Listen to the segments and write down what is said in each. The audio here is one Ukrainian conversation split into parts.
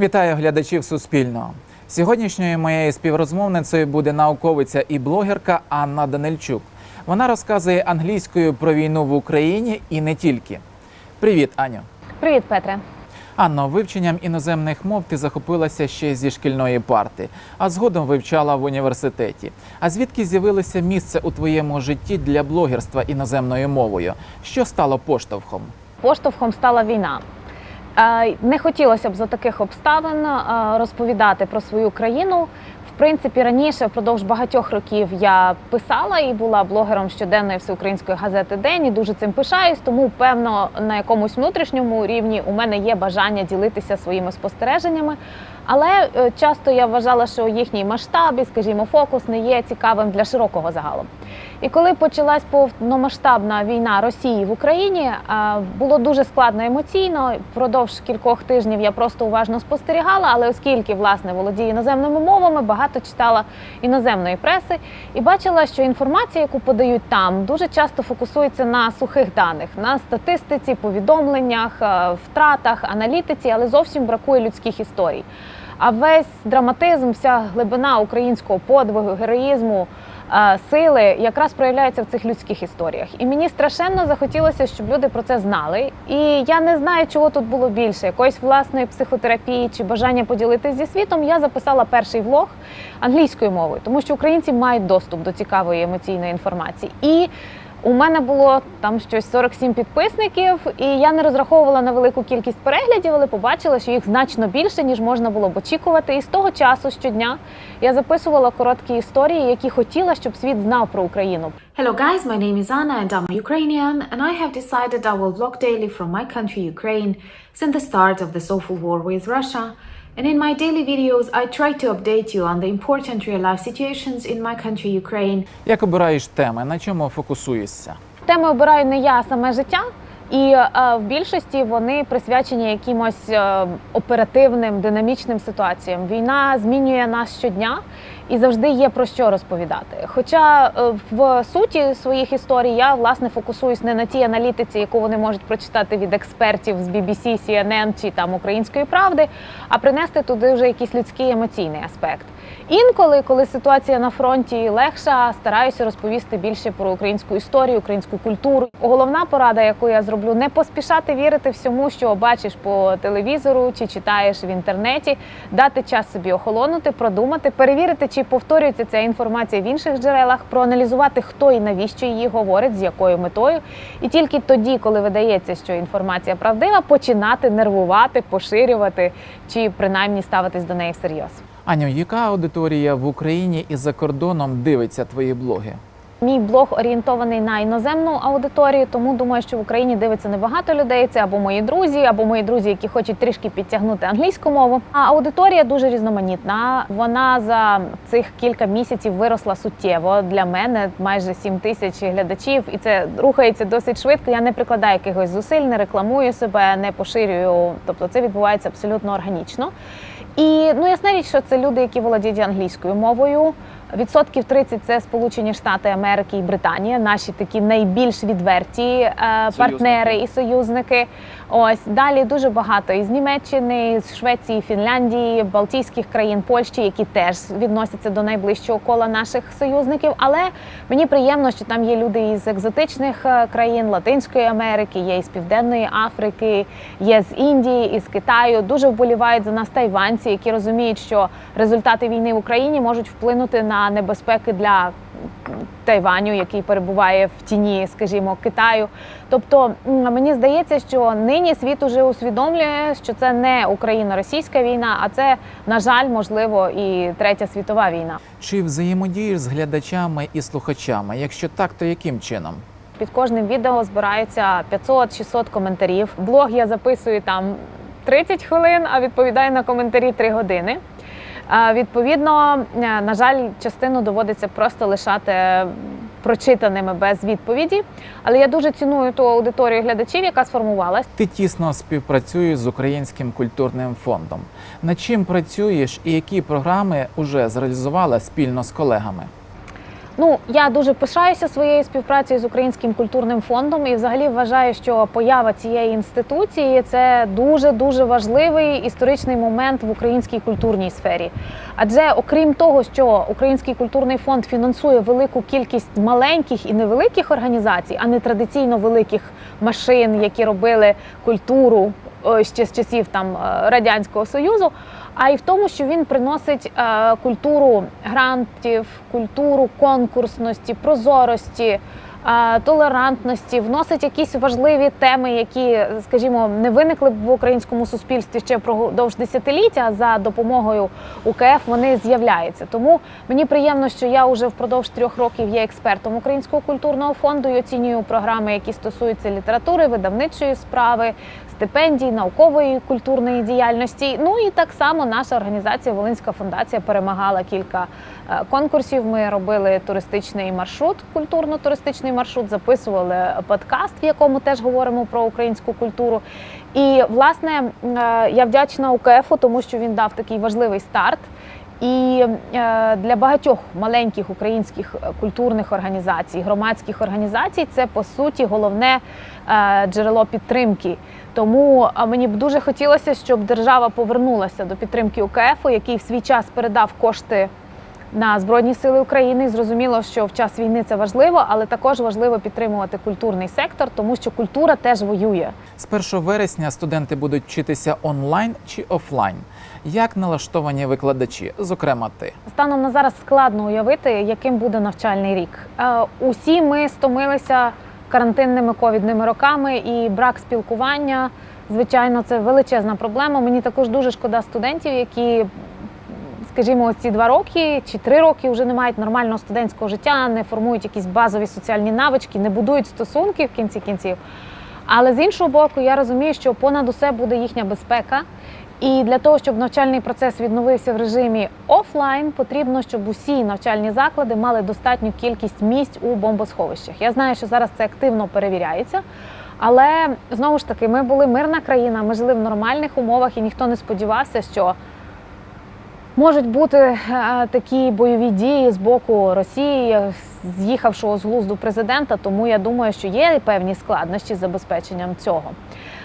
Вітаю глядачів Суспільного. Сьогоднішньою моєю співрозмовницею буде науковиця і блогерка Анна Данильчук. Вона розказує англійською про війну в Україні і не тільки. Привіт, Аню. Привіт, Петре. Анно, вивченням іноземних мов ти захопилася ще зі шкільної парти, а згодом вивчала в університеті. А звідки з'явилося місце у твоєму житті для блогерства іноземною мовою? Що стало поштовхом? Поштовхом стала війна. Не хотілося б за таких обставин розповідати про свою країну. В принципі, раніше впродовж багатьох років я писала і була блогером щоденної всеукраїнської газети День і дуже цим пишаюсь. Тому певно на якомусь внутрішньому рівні у мене є бажання ділитися своїми спостереженнями. Але е, часто я вважала, що їхній масштаб і, скажімо, фокус не є цікавим для широкого загалу. І коли почалась повномасштабна війна Росії в Україні, е, було дуже складно емоційно. Впродовж кількох тижнів я просто уважно спостерігала, але оскільки власне володію іноземними мовами, багато читала іноземної преси і бачила, що інформація, яку подають там, дуже часто фокусується на сухих даних, на статистиці, повідомленнях, е, втратах, аналітиці, але зовсім бракує людських історій. А весь драматизм, вся глибина українського подвигу, героїзму, сили якраз проявляються в цих людських історіях. І мені страшенно захотілося, щоб люди про це знали. І я не знаю, чого тут було більше якоїсь власної психотерапії чи бажання поділитися зі світом. Я записала перший влог англійською мовою, тому що українці мають доступ до цікавої емоційної інформації. І у мене було там щось 47 підписників, і я не розраховувала на велику кількість переглядів, але побачила, що їх значно більше, ніж можна було б очікувати. І з того часу щодня я записувала короткі історії, які хотіла, щоб світ знав про Україну. Hello guys, my name is Anna and I'm Ukrainian and I have decided I will vlog daily from my country Ukraine since the start of this awful war with Russia. And in my daily videos, I try to update you on the important real life situations in my country Ukraine Як обираєш теми? На чому фокусуєшся? Теми обираю не я, а саме життя. І е, в більшості вони присвячені якимось е, оперативним, динамічним ситуаціям. Війна змінює нас щодня і завжди є про що розповідати. Хоча е, в суті своїх історій я власне фокусуюсь не на тій аналітиці, яку вони можуть прочитати від експертів з BBC, CNN чи там Української правди, а принести туди вже якийсь людський емоційний аспект. Інколи, коли ситуація на фронті легша, стараюся розповісти більше про українську історію, українську культуру. Головна порада, яку я зроблю, не поспішати вірити всьому, що бачиш по телевізору чи читаєш в інтернеті, дати час собі охолонути, продумати, перевірити, чи повторюється ця інформація в інших джерелах, проаналізувати, хто і навіщо її говорить, з якою метою. І тільки тоді, коли видається, що інформація правдива, починати нервувати, поширювати чи принаймні ставитись до неї всерйоз. Аню, яка аудиторія в Україні і за кордоном дивиться твої блоги? Мій блог орієнтований на іноземну аудиторію, тому думаю, що в Україні дивиться небагато людей. Це або мої друзі, або мої друзі, які хочуть трішки підтягнути англійську мову. А аудиторія дуже різноманітна. Вона за цих кілька місяців виросла суттєво. Для мене майже 7 тисяч глядачів, і це рухається досить швидко. Я не прикладаю якихось зусиль, не рекламую себе, не поширюю. Тобто це відбувається абсолютно органічно. І ну ясна річ, що це люди, які володіють англійською мовою. Відсотків 30 – це Сполучені Штати Америки і Британія, наші такі найбільш відверті е, партнери і союзники. Ось далі дуже багато із Німеччини, з Швеції, Фінляндії, Балтійських країн, Польщі, які теж відносяться до найближчого кола наших союзників. Але мені приємно, що там є люди із екзотичних е, країн Латинської Америки, є із Південної Африки, є з Індії, із Китаю. Дуже вболівають за нас тайванці, які розуміють, що результати війни в Україні можуть вплинути на небезпеки для Тайваню, який перебуває в тіні, скажімо, Китаю. Тобто мені здається, що нині світ уже усвідомлює, що це не Україно-російська війна, а це, на жаль, можливо, і третя світова війна. Чи взаємодієш з глядачами і слухачами? Якщо так, то яким чином? Під кожним відео збираються 500-600 коментарів. Блог я записую там 30 хвилин, а відповідаю на коментарі 3 години. Відповідно, е, на жаль, частину доводиться просто лишати прочитаними без відповіді. Але я дуже ціную ту аудиторію глядачів, яка сформувалась. Ти тісно співпрацюєш з Українським культурним фондом. Над чим працюєш і які програми вже зреалізувала спільно з колегами? Ну, я дуже пишаюся своєю співпрацею з Українським культурним фондом і взагалі вважаю, що поява цієї інституції це дуже дуже важливий історичний момент в українській культурній сфері. Адже окрім того, що Український культурний фонд фінансує велику кількість маленьких і невеликих організацій, а не традиційно великих машин, які робили культуру ще з часів там е, радянського союзу а й в тому, що він приносить е, культуру грантів, культуру конкурсності, прозорості. Толерантності вносить якісь важливі теми, які, скажімо, не виникли б в українському суспільстві ще впродовж десятиліття. За допомогою УКФ вони з'являються. Тому мені приємно, що я вже впродовж трьох років є експертом Українського культурного фонду і оцінюю програми, які стосуються літератури, видавничої справи, стипендій, наукової культурної діяльності. Ну і так само наша організація Волинська фундація перемагала кілька е, конкурсів. Ми робили туристичний маршрут, культурно-туристичний маршрут, записували подкаст, в якому теж говоримо про українську культуру. І власне е, я вдячна УКФу, тому що він дав такий важливий старт. І е, для багатьох маленьких українських е, культурних організацій, громадських організацій це по суті головне джерело підтримки. Тому мені б дуже хотілося, щоб держава повернулася до підтримки УКФу, який в свій час передав кошти на Збройні Сили України. І Зрозуміло, що в час війни це важливо, але також важливо підтримувати культурний сектор, тому що культура теж воює. З 1 вересня студенти будуть вчитися онлайн чи офлайн. Як налаштовані викладачі, зокрема ти? Станом на зараз складно уявити, яким буде навчальний рік. Е, Усі ми стомилися карантинними ковідними роками і брак спілкування. Звичайно, це величезна проблема. Мені також дуже шкода студентів, які, скажімо, ці два роки чи три роки вже не мають нормального студентського життя, не формують якісь базові соціальні навички, не будують стосунки в кінці кінців. Але з іншого боку, я розумію, що понад усе буде їхня безпека. І для того, щоб навчальний процес відновився в режимі офлайн, потрібно, щоб усі навчальні заклади мали достатню кількість місць у бомбосховищах. Я знаю, що зараз це активно перевіряється. Але знову ж таки, ми були мирна країна, ми жили в нормальних умовах, і ніхто не сподівався, що можуть бути е, такі бойові дії з боку Росії, з'їхавшого з глузду президента. Тому я думаю, що є певні складнощі з забезпеченням цього.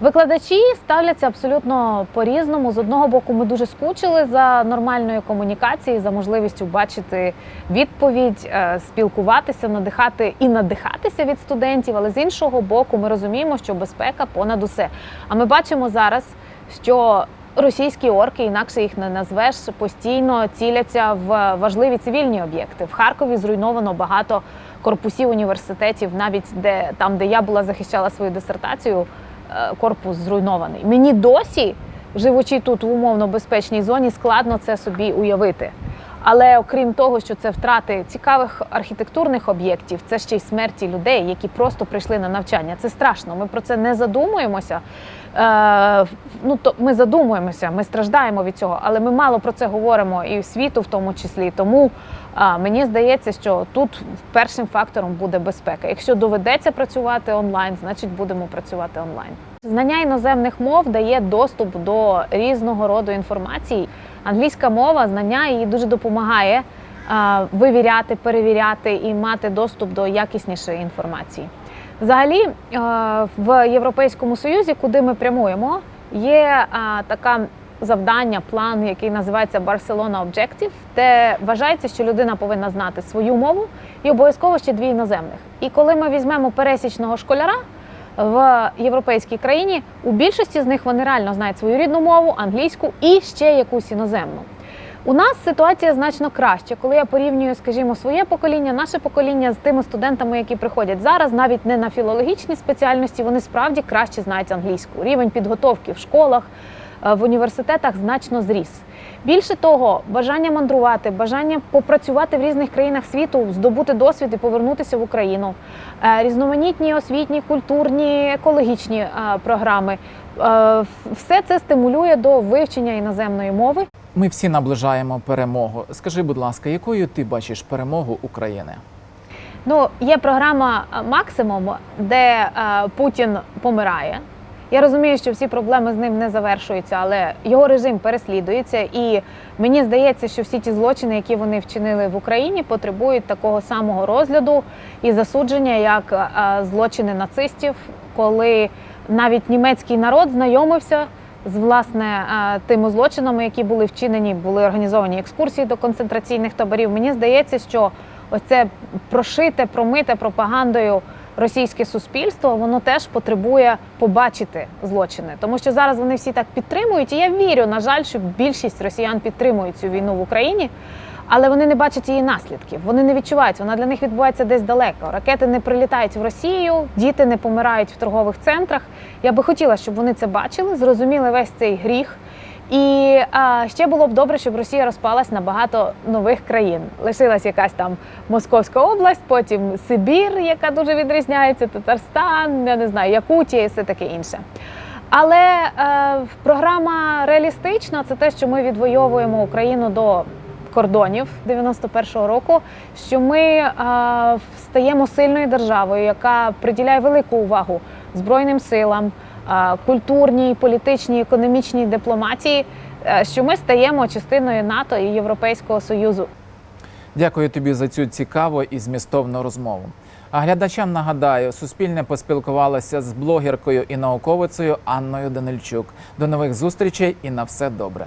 Викладачі ставляться абсолютно по-різному. З одного боку, ми дуже скучили за нормальною комунікацією, за можливістю бачити відповідь, е, спілкуватися, надихати і надихатися від студентів. Але з іншого боку, ми розуміємо, що безпека понад усе. А ми бачимо зараз, що російські орки, інакше їх не назвеш, постійно ціляться в важливі цивільні об'єкти. В Харкові зруйновано багато корпусів університетів, навіть де там, де я була захищала свою дисертацію е, корпус зруйнований. Мені досі, живучи тут в умовно безпечній зоні, складно це собі уявити. Але окрім того, що це втрати цікавих архітектурних об'єктів, це ще й смерті людей, які просто прийшли на навчання. Це страшно. Ми про це не задумуємося. Е, ну то ми задумуємося, ми страждаємо від цього, але ми мало про це говоримо і світу, в тому числі. Тому а, мені здається, що тут першим фактором буде безпека. Якщо доведеться працювати онлайн, значить будемо працювати онлайн. Знання іноземних мов дає доступ до різного роду інформації. Англійська мова, знання їй дуже допомагає вивіряти, перевіряти і мати доступ до якіснішої інформації. Взагалі, е, в Європейському Союзі, куди ми прямуємо, є така завдання, план, який називається Barcelona Objective, де вважається, що людина повинна знати свою мову і обов'язково ще дві іноземних. І коли ми візьмемо пересічного школяра в європейській країні, у більшості з них вони реально знають свою рідну мову, англійську і ще якусь іноземну. У нас ситуація значно краще, коли я порівнюю, скажімо, своє покоління, наше покоління з тими студентами, які приходять зараз, навіть не на філологічні спеціальності, вони справді краще знають англійську. Рівень підготовки в школах, е, в університетах значно зріс. Більше того, бажання мандрувати, бажання попрацювати в різних країнах світу, здобути досвід і повернутися в Україну, е, різноманітні освітні, культурні, екологічні е, програми. Е, Все це стимулює до вивчення іноземної мови. Ми всі наближаємо перемогу. Скажи, будь ласка, якою ти бачиш перемогу України? Ну, є програма Максимум, де Путін помирає. Я розумію, що всі проблеми з ним не завершуються, але його режим переслідується. І мені здається, що всі ті злочини, які вони вчинили в Україні, потребують такого самого розгляду і засудження, як е, злочини нацистів, коли навіть німецький народ знайомився з власне е, тими злочинами, які були вчинені, були організовані екскурсії до концентраційних таборів. Мені здається, що ось це прошите, промите пропагандою російське суспільство, воно теж потребує побачити злочини, тому що зараз вони всі так підтримують. І я вірю, на жаль, що більшість росіян підтримують цю війну в Україні. Але вони не бачать її наслідків. Вони не відчувають. Вона для них відбувається десь далеко. Ракети не прилітають в Росію, діти не помирають в торгових центрах. Я би хотіла, щоб вони це бачили, зрозуміли весь цей гріх. І а, ще було б добре, щоб Росія розпалась на багато нових країн. Лишилась якась там Московська область, потім Сибір, яка дуже відрізняється, Татарстан, я не знаю, Якутія і все таке інше. Але е, програма реалістична це те, що ми відвоюємо Україну до кордонів 91-го року. Що ми е, стаємо сильною державою, яка приділяє велику увагу збройним силам, культурній, політичній, економічній дипломатії. е, Що ми стаємо частиною НАТО і Європейського союзу. Дякую тобі за цю цікаву і змістовну розмову. А глядачам нагадаю, Суспільне поспілкувалося з блогеркою і науковицею Анною Данильчук. До нових зустрічей і на все добре.